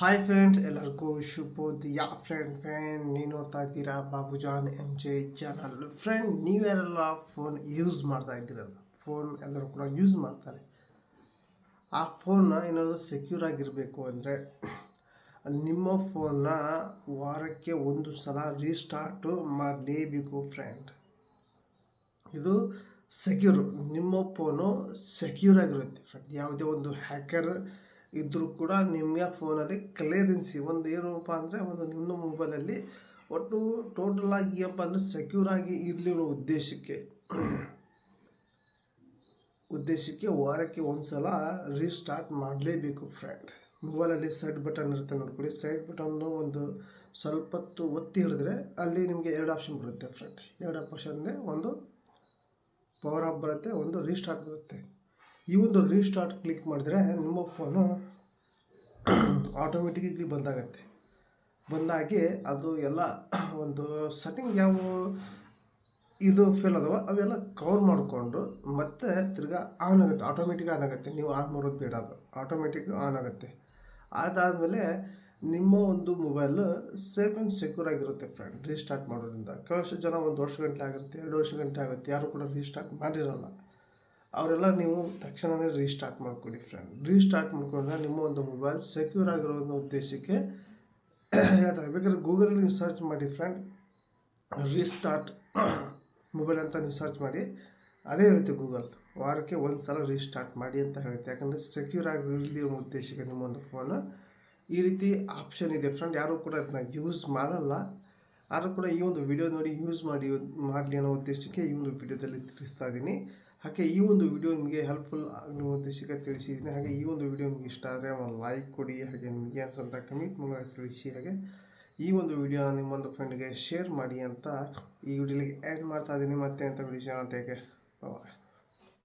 Hi friends ಎಲ್ಲರಿಗೂ ಶುಭೋದಯ. Friend friend ನೀನು ನೋಡ್ತಾ ಇದ್ದೀರಾ? Babujan M J channel friend ನೀವು ಯಾರೆಲ್ಲ ಫೋನ್ ಯೂಸ್ ಮಾಡ್ತಾ ಇದ್ದೀರಲ್ಲ? ಫೋನ್ ಎಲ್ಲರೂ ಕೂಡ ಯೂಸ್ ಮಾಡ್ತಾರೆ. ಆ ಫೋನ್ನ ಏನಾದರೂ ಸೆಕ್ಯೂರ್ ಆಗಿರಬೇಕು ಅಂದರೆ ನಿಮ್ಮ ಫೋನ್ನ ವಾರಕ್ಕೆ ಒಂದು ಸಲ ರೀಸ್ಟಾರ್ಟು ಮಾಡಲೇಬೇಕು ಫ್ರೆಂಡ್ ಇದು ಸೆಕ್ಯೂರ್ ನಿಮ್ಮ ಫೋನು ಸೆಕ್ಯೂರ್ ಆಗಿರುತ್ತೆ ಫ್ರೆಂಡ್ ಯಾವುದೇ ಒಂದು ಹ್ಯಾಕರ್ ಇದ್ದರೂ ಕೂಡ ನಿಮಗೆ ಫೋನಲ್ಲಿ ಕ್ಲಿಯರೆನ್ಸಿ ಒಂದು ಏನಪ್ಪ ಅಂದರೆ ಒಂದು ನಿಮ್ಮ ಮೊಬೈಲಲ್ಲಿ ಒಟ್ಟು ಟೋಟಲ್ ಆಗಿ ಏನಪ್ಪ ಅಂದರೆ ಸೆಕ್ಯೂರ್ ಆಗಿ ಇರಲಿ ಅನ್ನೋ ಉದ್ದೇಶಕ್ಕೆ ಉದ್ದೇಶಕ್ಕೆ ವಾರಕ್ಕೆ ಒಂದು ಸಲ ರೀಸ್ಟಾರ್ಟ್ ಮಾಡಲೇಬೇಕು ಫ್ರೆಂಡ್ ಮೊಬೈಲಲ್ಲಿ ಸೈಡ್ ಬಟನ್ ಇರುತ್ತೆ ನೋಡ್ಕೊಳ್ಳಿ. ಸೈಡ್ ಬಟನ್ನು ಒಂದು ಸ್ವಲ್ಪ ಹೊತ್ತು ಒತ್ತಿ ಹಿಡಿದ್ರೆ ಅಲ್ಲಿ ನಿಮಗೆ ಎರಡು ಆಪ್ಷನ್ ಬರುತ್ತೆ ಫ್ರೆಂಡ್ ಎರಡು ಆಪ್ಷನ್ ಅಂದರೆ ಒಂದು ಪವರ್ ಆಫ್ ಬರುತ್ತೆ, ಒಂದು ರೀಸ್ಟಾರ್ಟ್ ಬರುತ್ತೆ. ಈ ಒಂದು ರೀಸ್ಟಾರ್ಟ್ ಕ್ಲಿಕ್ ಮಾಡಿದ್ರೆ ನಿಮ್ಮ ಫೋನು ಆಟೋಮೆಟಿಕಲಿ ಬಂದಾಗತ್ತೆ. ಬಂದಾಗಿ ಅದು ಎಲ್ಲ ಒಂದು ಸೆಟ್ಟಿಂಗ್ ಯಾವ ಇದು ಫೇಲ್ ಅದಾವ ಅವೆಲ್ಲ ಕವರ್ ಮಾಡಿಕೊಂಡು ಮತ್ತೆ ತಿರ್ಗಾ ಆನ್ ಆಗುತ್ತೆ ಆಟೋಮೆಟಿಕ್ ಆನ್ ಆಗುತ್ತೆ. ನೀವು ಆನ್ ಮಾಡೋದು ಬೇಡ ಅದು. ಆಟೋಮೆಟಿಕ್ ಆನ್ ಆಗುತ್ತೆ. ಅದಾದಮೇಲೆ ನಿಮ್ಮ ಒಂದು ಮೊಬೈಲ್ ಸೇಫ್ ಆ್ಯಂಡ್ ಸೆಕ್ಯೂರ್ ಆಗಿರುತ್ತೆ ಫ್ರೆಂಡ್ ರೀಸ್ಟಾರ್ಟ್ ಮಾಡೋದ್ರಿಂದ. ಕೆಲವಷ್ಟು ಜನ ಒಂದು ವರ್ಷ ಗಂಟೆ ಆಗುತ್ತೆ, ಎರಡು ವರ್ಷ ಗಂಟೆ ಆಗುತ್ತೆ. ಯಾರು ಕೂಡ ರೀಸ್ಟಾರ್ಟ್ ಮಾಡಿರಲ್ಲ. ಅವರೆಲ್ಲ ನೀವು ತಕ್ಷಣವೇ ರೀಸ್ಟಾರ್ಟ್ ಮಾಡ್ಕೊಳ್ಳಿ ಫ್ರೆಂಡ್ ರೀಸ್ಟಾರ್ಟ್ ಮಾಡ್ಕೊಂಡ್ರೆ ನಿಮ್ಮ ಒಂದು ಮೊಬೈಲ್ ಸೆಕ್ಯೂರ್ ಆಗಿರೋ ಉದ್ದೇಶಕ್ಕೆ ಹೇಳ್ತಾರೆ ಬೇಕಾದ್ರೆ ಗೂಗಲಲ್ಲಿ ಸರ್ಚ್ ಮಾಡಿ ಫ್ರೆಂಡ್ ರೀಸ್ಟಾರ್ಟ್ ಮೊಬೈಲ್ ಅಂತ ನೀವು ಸರ್ಚ್ ಮಾಡಿ. ಅದೇ ಹೇಳುತ್ತೆ ಗೂಗಲ್ ವಾರಕ್ಕೆ ಒಂದು ಸಲ ರೀಸ್ಟಾರ್ಟ್ ಮಾಡಿ ಅಂತ ಹೇಳುತ್ತೆ. ಯಾಕಂದರೆ ಸೆಕ್ಯೂರ್ ಆಗಿರಲಿ ಅನ್ನೋ ಉದ್ದೇಶಕ್ಕೆ ನಿಮ್ಮ ಒಂದು ಫೋನು ಈ ರೀತಿ ಆಪ್ಷನ್ ಇದೆ ಫ್ರೆಂಡ್ ಯಾರೂ ಕೂಡ ಅದನ್ನ ಯೂಸ್ ಮಾಡಲ್ಲ. ಆದರೂ ಕೂಡ ಈ ಒಂದು ವಿಡಿಯೋ ನೋಡಿ ಯೂಸ್ ಮಾಡಿ, ಮಾಡಲಿ ಅನ್ನೋ ಉದ್ದೇಶಕ್ಕೆ ಈ ಒಂದು ವಿಡಿಯೋದಲ್ಲಿ ತಿಳಿಸ್ತಾ ಇದ್ದೀನಿ. ಹಾಗೆ ಈ ಒಂದು ವಿಡಿಯೋ ನಿಮಗೆ ಹೆಲ್ಪ್ಫುಲ್ ಅನ್ನೋ ಉದ್ದೇಶಕ್ಕೆ ತಿಳಿಸಿದ್ದೀನಿ ಹಾಗೆ ಈ ಒಂದು ವಿಡಿಯೋ ನಿಮಗೆ ಇಷ್ಟ ಆದರೆ ಒಂದು ಲೈಕ್ ಕೊಡಿ, ಹಾಗೆ ನಿಮಗೆ ಅನ್ಸಂತ ಕಮೆಂಟ್ ಮೂಲಕ ತಿಳಿಸಿ. ಹಾಗೆ ಈ ಒಂದು ವಿಡಿಯೋ ನಿಮ್ಮೊಂದು ಫ್ರೆಂಡ್ಗೆ ಶೇರ್ ಮಾಡಿ ಅಂತ ಈ ವಿಡಿಯೋಲಿಗೆ ಆ್ಯಡ್ ಮಾಡ್ತಾ ಇದ್ದೀನಿ ಮತ್ತೆ ಅಂತ ವಿಡಿಯೋ ಅಂತ